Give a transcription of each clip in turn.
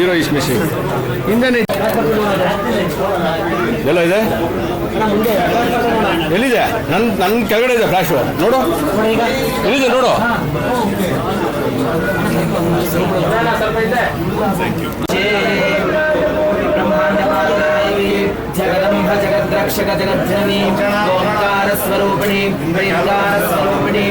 Hero is missing ಹಿಂದೆ ಎಲ್ಲ ಇದೆ? ಎಲ್ಲಿದೆ? ನನ್ನ ನನ್ನ ಕೆಳಗಡೆ ಇದೆ ಫ್ಲಾಶು ನೋಡು. ಎಲ್ಲಿದೆ ನೋಡು? ಜಗದಂಬ ಜಗದ್ರಕ್ಷಕ ಜಗಜ್ಜನನಿ ಓಂಕಾರ ಸ್ವರೂಪಿಣಿ ಸ್ವರೂಪಿಣಿ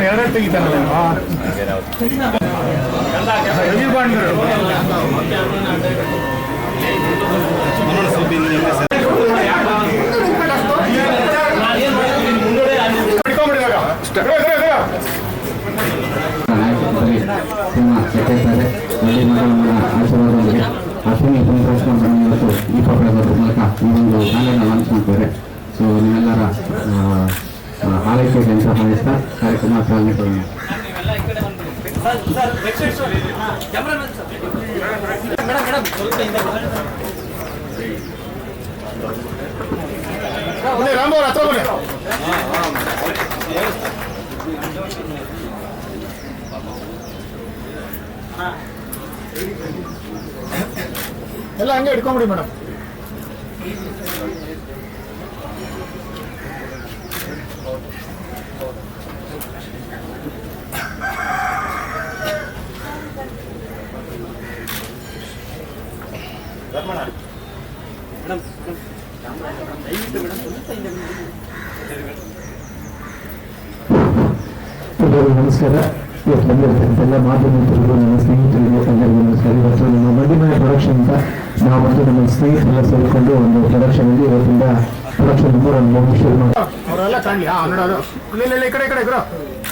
ತಗರ ಎರಡೆರಡು ಸೆಟ್ಟಿರ್ತಾರೆ ಒಳ್ಳೆ ಮಕ್ಕಳನ್ನ ಆಶೀರ್ವಾದದೊಂದಿಗೆ ಅಶ್ವಿನಿ ಪುನಃ ಇವತ್ತು ದೀಪ ಬೆಳಗೋದ್ರ ಮೂಲಕ ಈ ಒಂದು ಲಾಂಚ್ ಮಾಡ್ತಾರೆ ಸೊ ನಿಮ್ಮೆಲ್ಲರ ಆ, ಆ, ಹಾರೈಕೆಗೆ ಅಂತ ಭಾವಿಸ್ತಾ ಕಾರ್ಯಕ್ರಮ ಚಾಲನೆ ಕೊಡೋಣ ರಾಮ ಅವ್ರ ಹತ್ರ ಬನ್ನಿ ಎಲ್ಲ ಹಂಗೆ ಇಟ್ಕೊಂಬಿಡಿ ಮೇಡಮ್ ಎಲ್ಲರಿಗೂ ನಮಸ್ಕಾರ. ಇವತ್ತು ಬಂದಿರ್ತಕ್ಕಂಥ ಎಲ್ಲ ಮಾಧ್ಯಮಿಕರಿಗೂ ನನ್ನ ಸ್ನೇಹಿತರಿಗೂ ಎಲ್ಲರಿಗೂ ನಮಸ್ಕಾರ. ಇವತ್ತು ನಮ್ಮ ಮಂಡಿಮನೆ ಪ್ರೊಡಕ್ಷನ್ ಅಂತ ನಾವು ಬಂದು ನಮ್ಮ ಸ್ನೇಹಿತರೆಲ್ಲ ಸೇರಿಕೊಂಡು ಒಂದು ಪ್ರೊಡಕ್ಷನ್ ಅಲ್ಲಿ ಇವತ್ತಿಂದ ಪ್ರೊಡಕ್ಷನ್ ನಂಬರ್ ಒಂದು ಶುರು ಮಾಡಿ.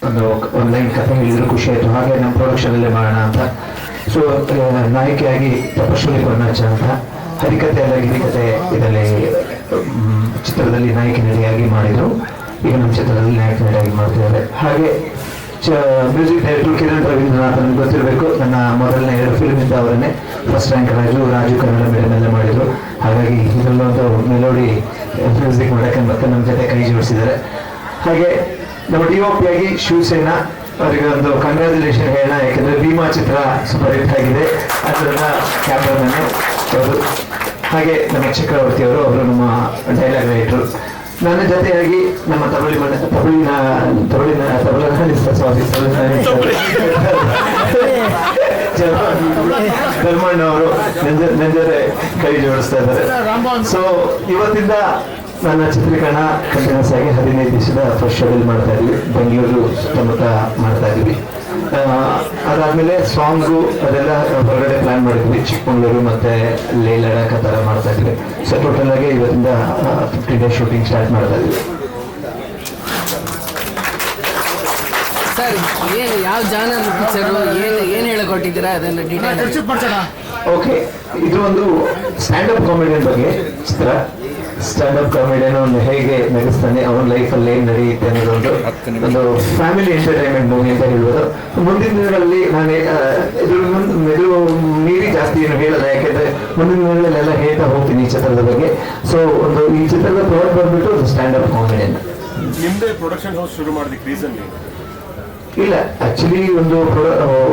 ಇದ್ರು ಒಂದು ಆನ್ಲೈನ್ ಕಥೆ ಹೇಳಿದ್ರು ಖುಷಿ ಆಯ್ತು. ಹಾಗೆ ನಮ್ಮ ಪ್ರೊಡಕ್ಷನ್ ಅಲ್ಲೇ ಮಾಡೋಣ ಅಂತ. ಸೊ ನಾಯಕಿಯಾಗಿ ತಪಸ್ವಿ ಕೊರ್ನಾಚ ಅಂತ. ಹರಿಕತೆ ಅಲ್ಲ ಗಿರಿಕತೆ ಇದರಲ್ಲಿ ಚಿತ್ರದಲ್ಲಿ ನಾಯಕಿ ನಟಿಯಾಗಿ ಮಾಡಿದ್ರು. ಈಗ ನಮ್ಮ ಚಿತ್ರದಲ್ಲಿ ನಾಯಕ ನಟಿಯಾಗಿ ಮಾಡ್ತಿದ್ದಾರೆ. ಹಾಗೆ ಮ್ಯೂಸಿಕ್ ಡೈರೆಕ್ಟರ್ ಕಿರಣ್ ರವೀಂದ್ರನಾಥ್ ನನಗೆ ಗೊತ್ತಿರಬೇಕು. ನನ್ನ ಮೊದಲನೇ ಎರಡು ಫಿಲ್ಮ್ ಇಂದ ಅವರನ್ನೇ. First rank Raju Raju Kannada madam ಎಲ್ಲ ಮಾಡಿದರು. ಹಾಗಾಗಿ ಇದರಲ್ಲೊಂದು ಮೆಲೋಡಿ ಮ್ಯೂಸಿಕ್ ಮಾಡೋಕ್ಕೆ ಮತ್ತೆ ನಮ್ಮ ಜೊತೆ ಕೈ ಜೋಡಿಸಿದ್ದಾರೆ. ಹಾಗೆ ನಮ್ಮ ಡಿ ಒ ಪಿ ಆಗಿ ಶಿವಸೇನಾ, ಅವರಿಗೆ ಒಂದು ಕಂಗ್ರ್ಯಾಚುಲೇಷನ್ ಹೇಳೋಣ. ಯಾಕೆಂದರೆ ಭೀಮಾ ಚಿತ್ರ ಸೂಪರ್ ಹಿಟ್ ಆಗಿದೆ. ಅದನ್ನ ಕ್ಯಾಮ್ರಾಮನ್ ಅವರು ಹಾಗೆ ನಮ್ಮ ಚಕ್ರವರ್ತಿ ಅವರು ಅವರು ನಮ್ಮ ಡೈಲಾಗ್ ರೈಟರು ನನ್ನ ಜೊತೆಯಾಗಿ ನಮ್ಮ ತಮಿಳಿ ಮನೆ ತಮಿಳಿನ ತಮಿಳಿನ ತಮಿಳಿನ ಸ್ವಾಮಿ ಧರ್ಮಣ್ಣ ಅವರು ನೆಂಜರೆ ಕೈ ಜೋಡಿಸ್ತಾ ಇದ್ದಾರೆ. ಸೊ ಇವತ್ತಿಂದ ನನ್ನ ಚಿತ್ರೀಕರಣ ಕಂಟಿನ್ಯೂಸ್ ಆಗಿ ಹದಿನೈದು ದಿವಸದ ಫಸ್ಟ್ ಶೆಡ್ಯೂಲ್ ಮಾಡ್ತಾ ಇದೀವಿ. ಬೆಂಗಳೂರು ಸುತ್ತಮುತ್ತ ಮಾಡ್ತಾ ಇದೀವಿ. ಅದಾದ್ಮೇಲೆ ಸಾಂಗು ಅದೆಲ್ಲ ಹೊರಗಡೆ ಪ್ಲಾನ್ ಮಾಡಿದ್ವಿ. ಚಿಕ್ಕಮಗಳೂರು ಮತ್ತೆ ಲೇ ಲಡಾಖ್ ಆ ಥರ ಮಾಡ್ತಾ ಇದ್ವಿ. ಸೊ ಟೋಟಲ್ ಆಗಿ ಇವತ್ತಿಂದ ಫಿಫ್ಟಿ ಡೇಸ್ ಶೂಟಿಂಗ್ ಸ್ಟಾರ್ಟ್ ಮಾಡ್ತಾ ಇದ್ವಿ ಸರ್ ಏನು ಯಾವ ಜಾನರ್ ಪಿಕ್ಚರು ಏನು ಏನು ಹೇಳಿಕೊಟ್ಟಿದ್ದೀರಾ? ಅದನ್ನು ಡೀಟೇಲ್ ಖರ್ಚು ಮಾಡ್ಸೋಣ. ಓಕೆ ಇದು ಒಂದು ಸ್ಟ್ಯಾಂಡ್ ಅಪ್ ಕಾಮಿಡಿಯನ್ ಬಗ್ಗೆ ಚಿತ್ರ. ಸ್ಟ್ಯಾಂಡ್ ಅಪ್ ಕಾಮಿಡಿಯನ್ ಒಂದು ಹೇಗೆ ನಡೆಸ್ತಾನೆ ಅವನ ಲೈಫಲ್ಲಿ ಏನ್ ನಡೆಯುತ್ತೆ ಅನ್ನೋದೊಂದು ಒಂದು ಫ್ಯಾಮಿಲಿ ಎಂಟರ್ಟೈನ್ಮೆಂಟ್ ಮೂವಿ ಅಂತ ಹೇಳ್ಬೋದು. ಮುಂದಿನ ದಿನಗಳಲ್ಲಿ ನಾನು ಇದ್ರ ಇದು ಮೀರಿ ಜಾಸ್ತಿ ಏನು ಹೇಳಲ್ಲ ಯಾಕೆಂದ್ರೆ ಮುಂದಿನ ದಿನಗಳಲ್ಲೆಲ್ಲ ಹೇಳ್ತಾ ಹೋಗ್ತೀನಿ ಈ ಚಿತ್ರದ ಬಗ್ಗೆ. ಸೊ ಒಂದು ಈ ಚಿತ್ರದ ಪ್ರೊಡಕ್ಟ್ ಬಂದ್ಬಿಟ್ಟು ಸ್ಟ್ಯಾಂಡ್ ಅಪ್ ಕಾಮಿಡಿಯನ್ ನಿಮ್ದೇ ಪ್ರೊಡಕ್ಷನ್ ಹೌಸ್ ಶುರು ಮಾಡೋದಕ್ಕೆ ರೀಸನ್ ಇಲ್ಲ ಆಕ್ಚುಲಿ ಒಂದು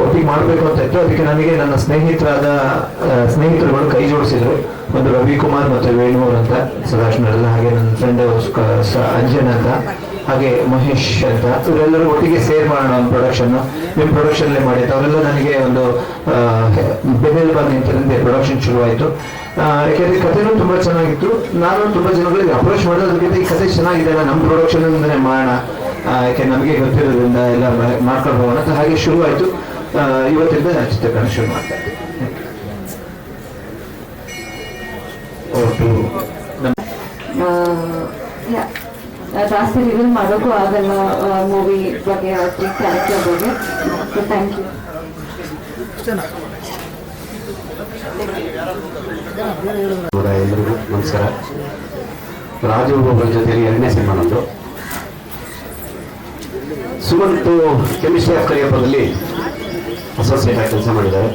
ಒಟ್ಟಿಗೆ ಮಾಡಬೇಕು ಅಂತ ಇತ್ತು. ಅದಕ್ಕೆ ನನಗೆ ನನ್ನ ಸ್ನೇಹಿತರಾದ ಸ್ನೇಹಿತರುಗಳು ಕೈ ಜೋಡಿಸಿದ್ರು. ಒಂದು ರವಿಕುಮಾರ್ ಮತ್ತು ವೇಣುವರ್ ಅಂತ ಸದಾಶಿವರೆಲ್ಲ ಹಾಗೆ ನನ್ನ ಫ್ರೆಂಡ್ ಅಂಜನ್ ಅಂತ, ಹಾಗೆ ಮಹೇಶ್ ಅಂತ, ಇವರೆಲ್ಲರೂ ಒಟ್ಟಿಗೆ ಸೇರ್ ಮಾಡೋಣ ಒಂದು ಪ್ರೊಡಕ್ಷನ್ ನಿಮ್ಮ ಪ್ರೊಡಕ್ಷನ್ ಮಾಡಿ. ಮಾಡಿತ್ತು ಅವರೆಲ್ಲ ನನಗೆ ಒಂದು ಬೆನ್ನೆಲುಬಾಗಿ ನಿಂತಿರಂತೆ ಪ್ರೊಡಕ್ಷನ್ ಶುರುವಾಯಿತು. ಯಾಕೆಂದ್ರೆ ಕಥೆನೂ ತುಂಬಾ ಚೆನ್ನಾಗಿತ್ತು. ನಾನು ತುಂಬಾ ಜನಗಳಿಗೆ ಅಪ್ರೋಚ್ ಮಾಡೋದಕ್ಕಿಂತ ಈ ಕಥೆ ಚೆನ್ನಾಗಿದೆ ನಮ್ಮ ಪ್ರೊಡಕ್ಷನ್ ಮಾಡೋಣ. ಯಾಕೆ ನಮಗೆ ಗೊತ್ತಿರೋದ್ರಿಂದ ಎಲ್ಲ ಮಾ- ಮಾಡ್ಕೊಂಡು ಹೋಗೋಣ ಅಂತ ಹಾಗೆ ಶುರುವಾಯಿತು. ಆಯ್ತು ಇವತ್ತಿಂದ ಚಿತ್ರೀಕರಣ ಶುರು ಮಾಡ್ತಾ ಇದ್ದೀವಿ. Over to ನಮ್ಮ ಯಾ- ಜಾಸ್ತಿ ರಿವೀಲ್ ಮಾಡೋಕ್ಕೂ ಆಗಲ್ಲ ಮೂವಿ ಬಗ್ಗೆ ಕ್ಯಾರೆಕ್ಟರ್ ಬಗ್ಗೆ ಥ್ಯಾಂಕ್ ಯು ಎಲ್ಲರಿಗೂ ನಮಸ್ಕಾರ. ರಾಜು ಒಬ್ಬರ ಜೊತೆಯಲ್ಲಿ ಎರಡನೇ ಸಿನಿಮಾ ನಂದು ಸುಮಂತು ಕೆಮಿಸ್ಟ್ರಿ ಆಫ್ ಕರಿಯಪ್ಪದಲ್ಲಿ ಅಸೋಸಿಯೇಟ್ ಆಗಿ ಕೆಲಸ ಮಾಡಿದ್ದಾರೆ.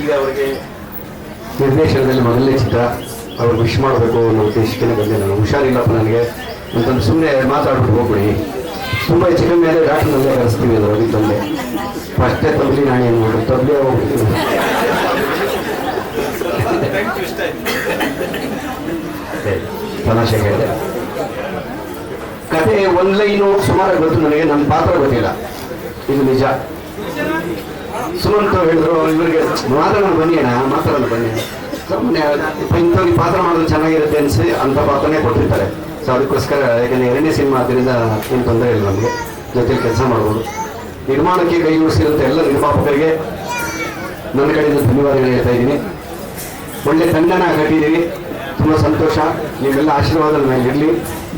ಈಗ ಅವರಿಗೆ ನಿರ್ದೇಶನದಲ್ಲಿ ಮೊದಲನೇ ಚಿತ್ರ ಅವ್ರಿಗೆ ವಿಶ್ ಮಾಡಬೇಕು ಅನ್ನೋ ಉದ್ದೇಶಕ್ಕೆ ಬಂದೆ ನಾನು. ಹುಷಾರಿಲ್ಲಪ್ಪ ನನಗೆ. ಅಂತಂದು ಸುಮ್ಮನೆ ಮಾತಾಡ್ಬಿಟ್ಟು ಹೋಗ್ಬಿಡಿ. ತುಂಬ ಹೆಚ್ಚು ಮೇಲೆ ಆದರೆ ಡಾಕ್ಟರ್ನಲ್ಲೇ ಕರೆಸ್ತೀವಿ ಅದು ಅವ್ರಿಗೆ ತಂದೆ. ಫಸ್ಟೇ ತಬ್ಲಿ ನಾನು ಏನು ಮಾಡಿ ತಬ್ಲಿ ಹೋಗ್ತೀನಿ ತಮಾಷೆ ಹೇಳಿದೆ. ಕತೆ ಒಂದ್ ಲೈನು ಸುಮಾರು ಗೊತ್ತು ನನಗೆ, ನನ್ನ ಪಾತ್ರ ಗೊತ್ತಿಲ್ಲ. ಇದು ನಿಜ. ಸುಮಂತ ಹೇಳಿದ್ರು, ಇವ್ರಿಗೆ ಮಾತಾಡೋಣ ಬನ್ನಿ ಅಣ್ಣ ಮಾತಾಡೋಣ ಬನ್ನಿ. ಸುಮ್ಮನೆ ಇಂಥವ್ರಿಗೆ ಪಾತ್ರ ಮಾಡೋದು ಚೆನ್ನಾಗಿರುತ್ತೆ ಅನ್ಸಿ ಅಂತ ಪಾತ್ರನೇ ಕೊಟ್ಟಿರ್ತಾರೆ. ಸೊ ಅದಕ್ಕೋಸ್ಕರ ಯಾಕಂದ್ರೆ ಎರಡನೇ ಸಿನಿಮಾ ಅದರಿಂದ ಏನು ತೊಂದರೆ ಇಲ್ಲ ನಮಗೆ. ಜೊತೆಲಿ ಕೆಲಸ ಮಾಡ್ಬೋದು. ನಿರ್ಮಾಣಕ್ಕೆ ಕೈ ಜೋಡಿಸಿರುವಂಥ ಎಲ್ಲ ನಿರ್ಮಾಪಕರಿಗೆ. ನನ್ನ ಕಡೆಯಿಂದ ಧನ್ಯವಾದಗಳು ಹೇಳ್ತಾ ಇದ್ದೀನಿ. ಒಳ್ಳೆ ತಂಡನ ಕಟ್ಟಿದ್ದೀವಿ ತುಂಬ ಸಂತೋಷ. ನೀವೆಲ್ಲ ಆಶೀರ್ವಾದ ಮೇಲೆ ಇರಲಿ.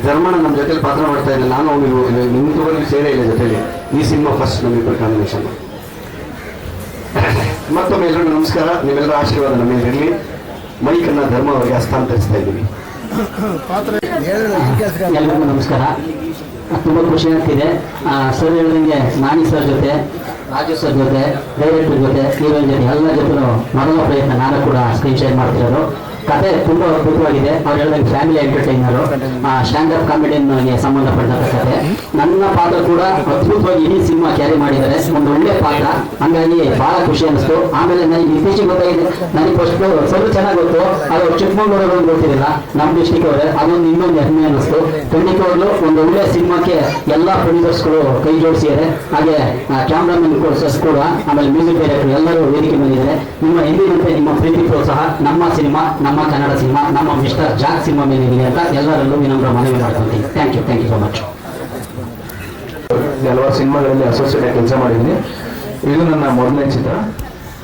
ಧರ್ಮನ ನಮ್ಮ ಜೊತೆಲಿ ಪಾತ್ರ ಮಾಡ್ತಾ ಇದ್ದೆ. ನಾನು ಅವನು ನಿಂತುವರೆಗೂ ಸೇರೇ ಇಲ್ಲ ಜೊತೆಲಿ. ಈ ಸಿನಿಮಾ ಫಸ್ಟ್ ನಮ್ಮಿಬ್ಬರ ಕಾಂಬಿನೇಷನ್ ಮತ್ತೊಮ್ಮೆ ಎಲ್ಲರಿಗೂ ನಮಸ್ಕಾರ. ನಿಮ್ಮೆಲ್ಲರ ಆಶೀರ್ವಾದ ನಮ್ಮ ಮೇಲೆ ಇರಲಿ. ಮೈಕನ್ನ ಧರ್ಮ ಅವರಿಗೆ ಹಸ್ತಾಂತರಿಸ್ತಾ ಇದ್ದೀವಿ. ಎಲ್ಲರಿಗೂ ನಮಸ್ಕಾರ. ತುಂಬ ಖುಷಿ ಆಗ್ತಿದೆ. ಸರ್ ಹೇಳಿದಂಗೆ ನಾನಿ ಸರ್ ಜೊತೆ, ರಾಜು ಸರ್ ಜೊತೆ, ಡೈರೆಕ್ಟರ್ ಜೊತೆ ಹೀರೋಯಿನ್ ಜೊತೆ ಎಲ್ಲ ಜೊತೆ ಮೊದಲ ಪ್ರಯತ್ನ ನಾನು ಕೂಡ ಸ್ಕ್ರೀನ್ ಶೇರ್ ಮಾಡ್ತಿರೋದು. ಕತೆ ತುಂಬಾ ಅದ್ಭುತವಾಗಿದೆ. ಅವರೆಲ್ಲ ಫ್ಯಾಮಿಲಿ ಎಂಟರ್ಟೈನರು ಸ್ಟ್ಯಾಂಡ್ ಅಪ್ ಕಾಮಿಡಿಯನ್ಗೆ ಸಂಬಂಧಪಟ್ಟಂತ ಕತೆ. ನನ್ನ ಪಾತ್ರ ಕೂಡ ಅದ್ಭುತವಾಗಿ ಇಡೀ ಸಿನಿಮಾ ಕ್ಯಾರಿ ಮಾಡಿದ್ದಾರೆ. ಒಂದು ಒಳ್ಳೆ ಪಾತ್ರ. ಹಂಗಾಗಿ ಬಹಳ ಖುಷಿ ಅನಿಸ್ತು. ಆಮೇಲೆ ನನಗೆ ಇತ್ತೀಚೆಗೆ ಗೊತ್ತಾಗಿದೆ. ನನಗೆ ಫಸ್ಟ್ ಸ್ವಲ್ಪ ಚೆನ್ನಾಗಿ ಗೊತ್ತು. ಅದು ಚಿಕ್ಕಮಗಳೂರು ಅಂತ ಗೊತ್ತಿರಲಿಲ್ಲ ನಮ್ಮ ಡಿಸ್ಟಿಕ್ ಅವರೇ. ಅದೊಂದು ಇನ್ನೊಂದು ಹೆಮ್ಮೆ ಅನಿಸ್ತು. ಖಂಡಿತ ಅವರು ಒಂದು ಒಳ್ಳೆ ಸಿನಿಮಾಕ್ಕೆ ಎಲ್ಲ ಪ್ರೊಡ್ಯೂಸರ್ಸ್ಗಳು ಕೈ ಜೋಡಿಸಿದ್ದಾರೆ. ಹಾಗೆ ಕ್ಯಾಮ್ರಾಮನ್ ಕೂಡ, ಆಮೇಲೆ ಮ್ಯೂಸಿಕ್ ಡೈರೆಕ್ಟರ್ ಎಲ್ಲರೂ ವೇದಿಕೆ ಬಂದಿದ್ದಾರೆ ನಿಮ್ಮ ಎಂದಿನಂತೆ ನಿಮ್ಮ ಪ್ರೀತಿ ಪ್ರೋತ್ಸಾಹ, ನಮ್ಮ ಸಿನಿಮಾ, ನಮ್ಮ ಕನ್ನಡ ಸಿನಿಮಾ, ನಮ್ಮ ಮಿಸ್ಟರ್ ಜಾಕ್ ಸಿನಿಮಾ ಮೇಲಿದೆ ಅಂತ ಎಲ್ಲರಲ್ಲೂ ವಿನಮ್ರ ಮನವಿ ಮಾಡ್ಕೊಂತೀನಿ thank you thank you so much ಹಲವಾರು ಸಿನಿಮಾಗಳಲ್ಲಿ ಅಸೋಸಿಯೇಟ್ ಆಗಿ ಕೆಲಸ ಮಾಡಿದ್ದೀನಿ. ಇದು ನನ್ನ ಮೊದಲನೇ ಚಿತ್ರ.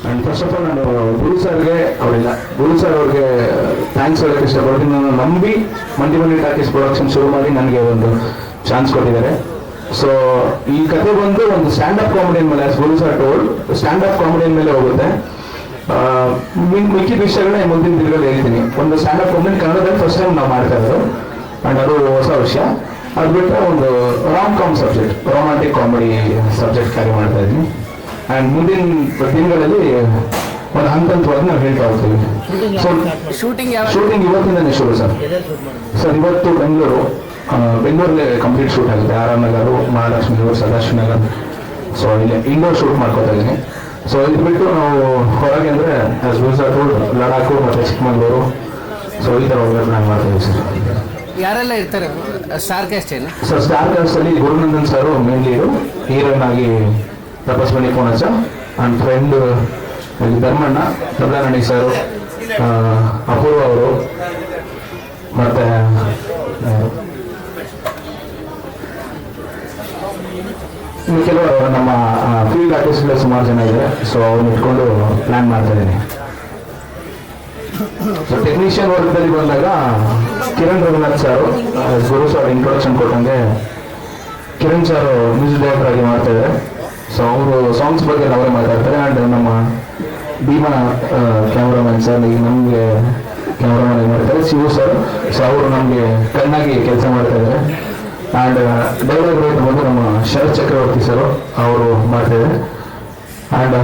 ಆ್ಯಂಡ್ ಫಸ್ಟ್ ಆಫ್ ಆಲ್ ನಾನು ಗುರು ಸರ್ಗೆ ಅವರಿಲ್ಲ. ಗುರು ಸರ್ ಅವ್ರಿಗೆ ಥ್ಯಾಂಕ್ಸ್ ಹೇಳೋಕ್ಕೆ ಇಷ್ಟಪಡ್ತೀನಿ. ನಾನು ನಂಬಿ ಮಂಡಿ ಮಂಡಿ ಟಾಕೀಸ್ ಪ್ರೊಡಕ್ಷನ್ ಶುರು ಮಾಡಿ ನನಗೆ ಒಂದು ಚಾನ್ಸ್ ಕೊಟ್ಟಿದ್ದಾರೆ. ಸೊ ಈ ಕತೆ ಬಂದು ಒಂದು ಸ್ಟ್ಯಾಂಡ್ ಅಪ್ ಕಾಮಿಡಿಯನ್ ಮೇಲೆ ಗುರು ಸರ್ ಟೋಲ್ ಸ್ಟ್ಯಾಂಡ್ ಅಪ್ ಕಾಮಿಡಿಯನ್ ಮೇಲೆ ಹೋಗುತ್ತೆ. ಆ, ಮಿಕ್- ಮಿಕ್ಕಿದ ವಿಷಯಗಳನ್ನ ಮುಂದಿನ ದಿನಗಳಲ್ಲಿ ಹೇಳ್ತೀನಿ. ಒಂದು ಸ್ಟ್ಯಾಂಡ್ ಅಪ್ ಕಾಮಿಡಿಯನ್ ಕನ್ನಡದಲ್ಲಿ ಫಸ್ಟ್ ಟೈಮ್ ನಾವು ಮಾಡ್ತಾ ಇರೋದು. ಅಂಡ್ ಅದು ಹೊಸ ವಿಷಯ. ಅದು ಬಿಟ್ಟರೆ ಒಂದು rom com subject romantic comedy subject carry ಮಾಡ್ತಾ ಇದ್ದೀನಿ. ಆ್ಯಂಡ್ ಮುಂದಿನ ದಿನಗಳಲ್ಲಿ ಒಂದು ಹಂತ ಹಂತವಾಗಿ ನಾವು ಹೇಳ್ತಾ ಹೋಗ್ತೀವಿ. ಸೊ ಶೂಟಿಂಗ್ ಯಾವ ಶೂಟಿಂಗ್ ಇವತ್ತಿಂದನೇ ಶುರು ಸರ್. ಸರ್ ಇವತ್ತು ಬೆಂಗಳೂರು ಬೆಂಗಳೂರಲ್ಲಿ ಕಂಪ್ಲೀಟ್ ಶೂಟ್ ಆಗುತ್ತೆ. R R Nagar Mahalakshmi Nagar Sadashiva Nagar. So ಇಲ್ಲಿ ಇಂಡೋರ್ ಶೂಟ್ ಮಾಡ್ಕೋತಾ ಇದ್ದೀನಿ. ಸೊ ಇದು ಬಿಟ್ಟು ನಾವು ಹೊರಗೆ ಅಂದರೆ ಲಡಾಖು ಮತ್ತು ಚಿಕ್ಕಮಗಳೂರು. ಸೊ ಈ ಥರ ನಾನು ಮಾಡ್ತೀವಿ ಸರ್. ಯಾರೆಲ್ಲ ಇರ್ತಾರೆ? ಸ್ಟಾರ್ ಕ್ಯಾಸ್ಟ್ ಏನು ಸರ್ ಸ್ಟಾರ್ ಕ್ಯಾಸ್ಟಲ್ಲಿ ಅಲ್ಲಿ Gurunandan sir main lead heroine ಆಗಿ ತಪಸ್ಮಣಿ ಪೂಣಚ ಅಂಡ್ ಫ್ರೆಂಡ್ ಧರ್ಮಣ್ಣ ತಬ್ಲಾನಣಿ ಸರ್ ಅಪೂರ್ವ ಅವರು. ಮತ್ತೆ ಕೆಲವರು ನಮ್ಮ ಆರ್ಟಿಸ್ಟ್ಗಳು ಸುಮಾರು ಜನ ಇದ್ದಾರೆ. ಸೊ ಅವ್ರನ್ನ ಇಟ್ಕೊಂಡು ಪ್ಲಾನ್ ಮಾಡ್ತಾ ಇದ್ದೀನಿ. ಸೊ ಟೆಕ್ನಿಷಿಯನ್ ವರ್ಗದಲ್ಲಿ ಬಂದಾಗ Kiran Raghunath sir Guru sir introduction ಕೊಟ್ಟಂಗೆ ಕಿರಣ್ ಸರ್ ಮ್ಯೂಸಿಕ್ ಡೈರೆಕ್ಟರ್ ಆಗಿ ಮಾಡ್ತಾ ಇದ್ದಾರೆ. ಸೊ ಅವರು ಸಾಂಗ್ಸ್ ಬಗ್ಗೆ ಅವರೇ ಮಾತಾಡ್ತಾರೆ. ಆ್ಯಂಡ್ ನಮ್ಮ ಭೀಮಾ ಕ್ಯಾಮ್ರಾಮನ್ ಸರ್ ಈಗ ನಮಗೆ ಕ್ಯಾಮ್ರಾಮನ್ ಮಾಡ್ತಾರೆ. ಶಿವು ಸರ್ ಸೊ ಅವರು ನಮಗೆ ಕಣ್ಣಾಗಿ ಕೆಲಸ ಮಾಡ್ತಾ ಇದ್ದಾರೆ. ಆ್ಯಂಡ್ ಡೈಲಾಗ್ ರೈಟ್ ಬಂದು ನಮ್ಮ ಶರತ್ ಚಕ್ರವರ್ತಿ ಸರ್ ಅವರು ಮಾಡ್ತಾ ಇದ್ದಾರೆ. ಆ್ಯಂಡ್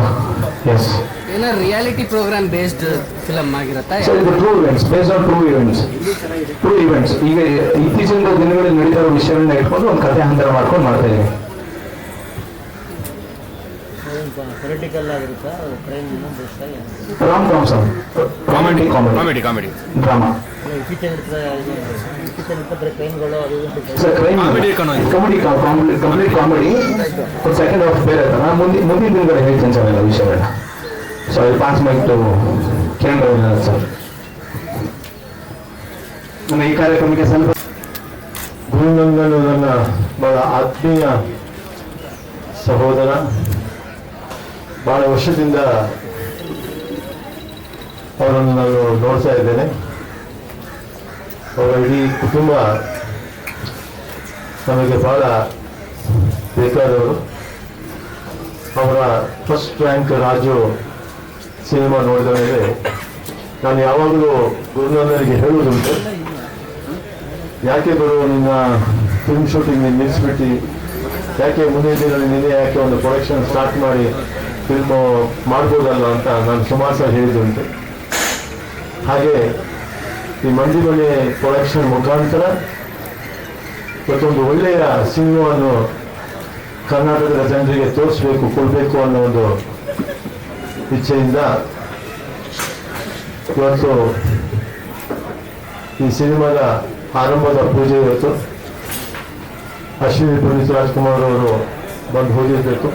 ಎಸ್ ಏನೋ ರಿಯಾಲಿಟಿ ಪ್ರೋಗ್ರಾಮ್ ಬೇಸ್ಡ್ ಫಿಲಮ್ ಆಗಿರುತ್ತಾ? ಸೊ ಇದು true events based on true events true events ಈಗ ಇತ್ತೀಚಿನ ದಿನಗಳಲ್ಲಿ ನಡೀತಾ ಇರೋ ವಿಷಯಗಳನ್ನ ಇಟ್ಕೊಂಡು ಒಂದು ಕಥೆ ಹಂತರ ಮಾಡ್ಕೊಂಡು ಮಾಡ್ತಾ ಇದ್ದೀವಿ rom com sir comedy comedy comedy comedy drama comedy comedy second half ಬೇರೆ ಮುಂದಿನ ಮುಂದಿನ ದಿನಗಳು ಹೇಳ್ತೀನಿ ಸರ್ ಎಲ್ಲ ವಿಷಯಗಳನ್ನ. So I pass my to Kiran sir. ಈ ಕಾರ್ಯಕ್ರಮಕ್ಕೆ ಸ್ವಲ್ಪ ನನ್ನ ಬಹಳ ಆತ್ಮೀಯ ಸಹೋದರ. ಬಹಳ ವರ್ಷದಿಂದ ಅವರನ್ನು ನಾನು ನೋಡ್ತಾ ಇಡೀ ಕುಟುಂಬ ನಮಗೆ ಬಹಳ ಬೇಕಾದವರು. ಅವರ ಫಸ್ಟ್ ರ್ಯಾಂಕ್ ರಾಜು ಸಿನಿಮಾ ನೋಡಿದ ಮೇಲೆ ನಾನು ಯಾವಾಗಲೂ ಗುರುನಾಥರಿಗೆ ಹೇಳುವುದುಂಟು ಯಾಕೆ ಗುರು, ನಿನ್ನ ಫಿಲ್ಮ್ ಶೂಟಿಂಗ್ ನಿಲ್ಲಿಸ್ಬಿಟ್ಟು? ಯಾಕೆ ಮುಂದಿನ ದಿನದಲ್ಲಿ ನಿನ್ನೆ ಯಾಕೆ ಒಂದು ಪ್ರೊಡಕ್ಷನ್ ಸ್ಟಾರ್ಟ್ ಮಾಡಿ ಫಿಲ್ಮು ಮಾಡ್ಬೋದಲ್ಲ ಅಂತ ನಾನು ಸುಮಾರು ಸಹ ಹೇಳಿದುಂಟು ಹಾಗೆ ಈ ಮಂಜುಮಣಿ ಪ್ರೊಡಕ್ಷನ್ ಮುಖಾಂತರ ಮತ್ತೊಂದು ಒಳ್ಳೆಯ ಸಿನಿಮಾವನ್ನು ಕರ್ನಾಟಕದ ಜನರಿಗೆ ತೋರಿಸ್ಬೇಕು, ಕೊಡಬೇಕು ಅನ್ನೋ ಒಂದು ಇಚ್ಛೆಯಿಂದ ಇವತ್ತು ಈ ಸಿನಿಮಾದ ಆರಂಭದ ಪೂಜೆ ಇವತ್ತು. ಅಶ್ವಿನಿ ಪುನೀತ್ ರಾಜ್ಕುಮಾರ್ ಅವರು ಬಂದು ಹೋಗಿರಬೇಕು.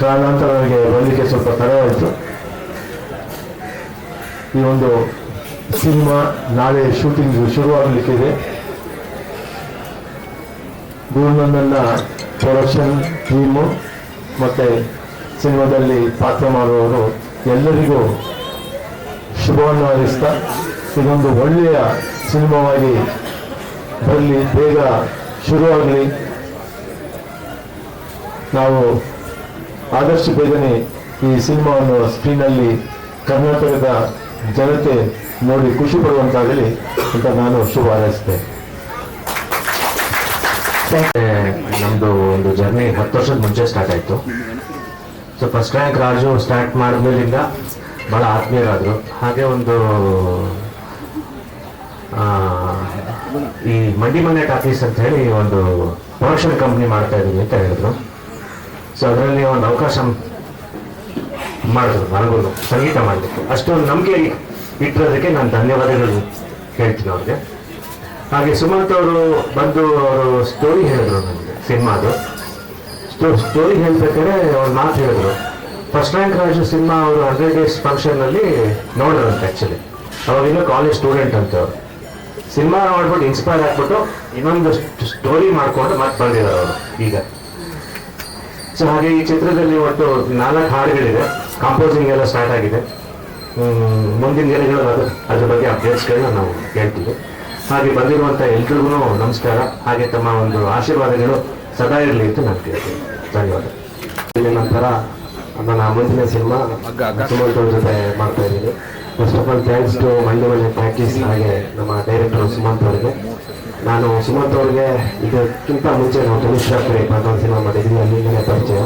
ಕಾರಣಾಂತರ ನನಗೆ ಬರಲಿಕ್ಕೆ ಸ್ವಲ್ಪ ತಡವಾಯಿತು. ಈ ಒಂದು ಸಿನಿಮಾ ನಾಳೆ ಶೂಟಿಂಗ್ ಶುರುವಾಗಲಿಕ್ಕಿದೆ. ಗುರುನಂದನ್ನ ಪ್ರೊಡಕ್ಷನ್ ಟೀಮು ಮತ್ತು ಸಿನಿಮಾದಲ್ಲಿ ಪಾತ್ರ ಮಾಡುವವರು ಎಲ್ಲರಿಗೂ ಶುಭವನ್ನು ಹಾರೈಸ್ತಾ ಇದೊಂದು ಒಳ್ಳೆಯ ಸಿನಿಮಾವಾಗಿ ಬರಲಿ, ಬೇಗ ಶುರುವಾಗಲಿ. ನಾವು ಆದಷ್ಟು ಬೇಗನೆ ಈ ಸಿನಿಮಾವನ್ನು ಸ್ಕ್ರೀನಲ್ಲಿ ಕರ್ನಾಟಕದ ಜನತೆ ನೋಡಿ ಖುಷಿ ಪಡುವಂತಾಗಲಿ ಅಂತ ನಾನು ಶುಭ ಹಾರೈಸ್ತೇನೆ. ನಮ್ಮದು ಒಂದು ಜರ್ನಿ ಹತ್ತು ವರ್ಷದ ಮುಂಚೆ ಸ್ಟಾರ್ಟ್ ಆಯಿತು. So first rank Raju start ಮಾಡಿದ್ಮೇಲಿಂದ ಭಾಳ ಆತ್ಮೀಯರಾದರು. ಹಾಗೆ ಒಂದು ಈ ಮಂಡಿ ಮನೆ ಟಾಕೀಸ್ ಅಂತ ಹೇಳಿ ಒಂದು ಪ್ರೊಡಕ್ಷನ್ ಕಂಪ್ನಿ ಮಾಡ್ತಾ ಇದ್ದೀವಿ ಅಂತ ಹೇಳಿದ್ರು. ಸೊ ಅದರಲ್ಲಿ ಒಂದು ಅವಕಾಶ ಮಾಡಿದ್ರು ನನಗೂ ಸಂಗೀತ ಮಾಡಲಿಕ್ಕೆ ಅಷ್ಟೊಂದು ನಂಬಿಕೆ ಇಟ್ಟಿರೋದಕ್ಕೆ ನಾನು ಧನ್ಯವಾದಗಳು ಹೇಳ್ತೀನಿ ಅವ್ರಿಗೆ. ಹಾಗೆ ಸುಮಂತ್ ಅವರು ಬಂದು ಅವರು ಸ್ಟೋರಿ ಹೇಳಿದ್ರು ನನಗೆ, ಸಿನಿಮಾದು. ಸ್ಟೋರಿ ಹೇಳ್ಬೇಕಾದ್ರೆ ಅವ್ರು ಮಾತು ಹೇಳಿದ್ರು. ಫಸ್ಟ್ ರ್ಯಾಂಕ್ ರಾಜು ಸಿನಿಮಾ ಅವರು ಹಂಡ್ರೆಡ್ ಡೇಸ್ ಫಂಕ್ಷನಲ್ಲಿ ನೋಡಿದ್ರಂತೆ ಆ್ಯಕ್ಚುಲಿ ಅವಾಗಿನ್ನೂ ಕಾಲೇಜ್ ಸ್ಟೂಡೆಂಟ್ ಅಂತ ಅವರು. ಸಿನಿಮಾ ನೋಡ್ಬಿಟ್ಟು ಇನ್ಸ್ಪೈರ್ ಆಗ್ಬಿಟ್ಟು ಇನ್ನೊಂದು ಸ್ಟೋರಿ ಮಾಡ್ಕೊಂಡು ಮತ್ತೆ ಬಂದಿದ್ದಾರೆ ಅವರು ಈಗ. ಸೊ ಹಾಗೆ ಈ ಚಿತ್ರದಲ್ಲಿ ಒಟ್ಟು ನಾಲ್ಕು ಹಾಡುಗಳಿದೆ. ಕಾಂಪೋಸಿಂಗ್ ಎಲ್ಲ ಸ್ಟಾರ್ಟ್ ಆಗಿದೆ. ಮುಂದಿನ ದಿನಗಳು ಅದು, ಅದ್ರ ಬಗ್ಗೆ ಅಪ್ಡೇಟ್ಸ್ಗಳನ್ನ ನಾವು ಹೇಳ್ತೀವಿ. ಹಾಗೆ ಬಂದಿರುವಂಥ ಎಲ್ರಿಗೂ ನಮಸ್ಕಾರ. ಹಾಗೆ ತಮ್ಮ ಒಂದು ಆಶೀರ್ವಾದಗಳು ಸದಾ ಇರಲಿ ಅಂತ ನಾನು ಕೇಳ್ತೀನಿ. ಧನ್ಯವಾದ. ನಂತರ ನನ್ನ ಮುಂದಿನ ಸಿನಿಮಾ ಸುಮಂತ್ ಅವ್ರ ಜೊತೆ ಮಾಡ್ತಾ ಇದ್ದೀನಿ. First of all thanks to Mandya ಮನೆ ಪ್ಯಾಕೇಜ್ ಹಾಗೆ ನಮ್ಮ ಡೈರೆಕ್ಟರ್ ಸುಮಂತ್ ಅವರಿಗೆ. ನಾನು ಸುಮಂತ್ ಅವ್ರಿಗೆ ಇದಕ್ಕಿಂತ ಮುಂಚೆ ನಾವು ಟೆಲಿಸ್ಟ್ರಾಕ್ಟರ್ ಅಂತ ಒಂದು ಸಿನಿಮಾ ಮಾಡಿದ್ವಿ ಅಲ್ಲಿಂದಲೇ ಪರಿಚಯ.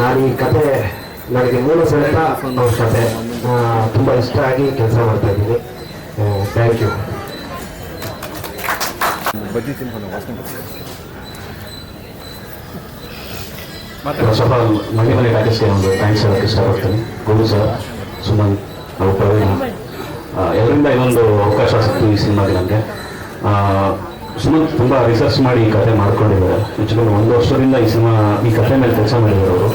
ನಾನು ಈ ಕತೆ ನನಗೆ ಮೂರು ಸಮೇತ ಅವ್ರ ಕತೆ ತುಂಬ ಇಷ್ಟ ಆಗಿ ಕೆಲಸ ಮಾಡ್ತಾ ಇದ್ದೀನಿ. Thank you first of all ಮನೆ ಮನೆ ಟಾಕೀಸ್ಗೆ ಒಂದು ಥ್ಯಾಂಕ್ಸ್ ಹೇಳೋಕ್ಕೆ ಇಷ್ಟಪಡ್ತೀನಿ. ಗುರು ಸರ್ ಸುಮನ್ ನಾವು ಪ್ರವೀಣ್ ಎಲ್ಲರಿಂದ ಇನ್ನೊಂದು ಅವಕಾಶ ಸಿಕ್ತು ಈ ಸಿನಿಮಾಗೆ ನನಗೆ ಸುಮಂತ್ ತುಂಬ ರಿಸರ್ಚ್ ಮಾಡಿ ಈ ಕತೆ ಮಾಡ್ಕೊಂಡಿದ್ದಾರೆ. ಆ್ಯಕ್ಚುಲಿ ಒಂದು ವರ್ಷದಿಂದ ಈ ಸಿನಿಮಾ ಈ ಕತೆ ಮೇಲೆ ಕೆಲಸ ಮಾಡಿದ್ದಾರೆ ಅವರು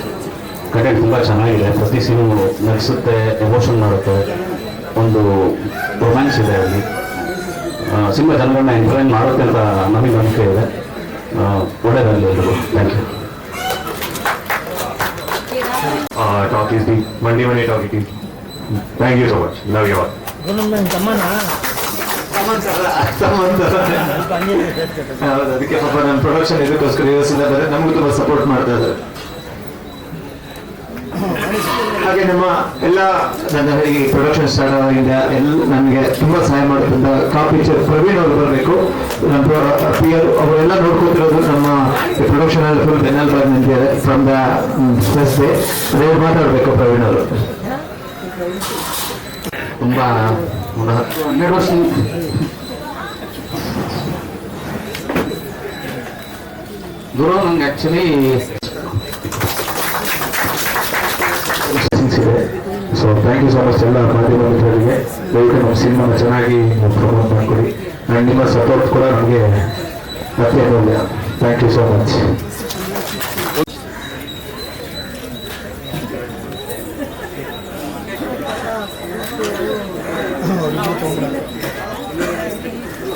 ಕಂಟೆಂಟ್ ತುಂಬ ಚೆನ್ನಾಗಿದೆ. ಪ್ರತಿ ಸೀನು ನಗಿಸುತ್ತೆ ಎಮೋಷನ್ ಮಾಡುತ್ತೆ. ಒಂದು ರೊಮ್ಯಾನ್ಸ್ ಇದೆ ಅಲ್ಲಿ. ಸಿನಿಮಾ ಜನರನ್ನ ಎಂಟರ್ಟೈನ್ ಮಾಡುತ್ತೆ ಅಂತ ನಮಗೆ ನಂಬಿಕೆ ಇದೆ. ಆ, ಒಳ್ಳೆಯದಾಗಲಿ ಎಲ್ರಿಗೂ. Thank you talk is the ಮಂಡಿ ಮಂಡಿ talk it is thank you so much love you all ನನ್ನ ಹೌದು ಅದಕ್ಕೆ ಪಾಪ ನಮ್ಮ ಪ್ರೊಡಕ್ಷನ್ ಇದಕ್ಕೋಸ್ಕರ ಯೋಚಿಸಿದ ಬೇರೆ ನಮಗೂ ತುಂಬ ಸಪೋರ್ಟ್ ಮಾಡ್ತಾ ಇದ್ದಾರೆ. ಹಾಗೆ ನಮ್ಮ ಎಲ್ಲ ನನ್ನ ಈ ಪ್ರೊಡಕ್ಷನ್ ಸ್ಟಾರ್ಟ್ ಆಗಿದೆ. ಎಲ್ಲ ನನಗೆ ತುಂಬಾ ಸಹಾಯ ಮಾಡುತ್ತಿದ್ದ ಕಾಪಿಚರ್ ಪ್ರವೀಣ್ ಅವರು ಬರಬೇಕು. ನಮ್ಮ ಪಿ ಆರ್ ಅವರೆಲ್ಲ ನೋಡ್ಕೊತಿರೋದು ನಮ್ಮ ಪ್ರೊಡಕ್ಷನ್ ಅಲ್ಲಿ ಫುಲ್ ಬೆನ್ನಲ್ ಬಾಗಿ ನಿಂತಿದ್ದಾರೆ ಫ್ರಮ್ ದ ಅದೇ ಮಾತಾಡಬೇಕು ಪ್ರವೀಣ್ ಅವರು. ತುಂಬ ಹನ್ನೆರಡು ಗುರು, ನಂಗೆ actually thank you so much ಎಲ್ಲ ಮಾಧ್ಯಮ ದಯವಿಟ್ಟು ನಮ್ಮ ಸಿನಿಮಾನ ಚೆನ್ನಾಗಿ ಪ್ರಮೋಟ್ ಮಾಡಿಕೊಡಿ. ಆ್ಯಂಡ್ ನಿಮ್ಮ ಸಪೋರ್ಟ್ ಕೂಡ ನಮಗೆ ಅತ್ಯಮೂಲ್ಯ ಥ್ಯಾಂಕ್ ಯು ಸೊ ಮಚ್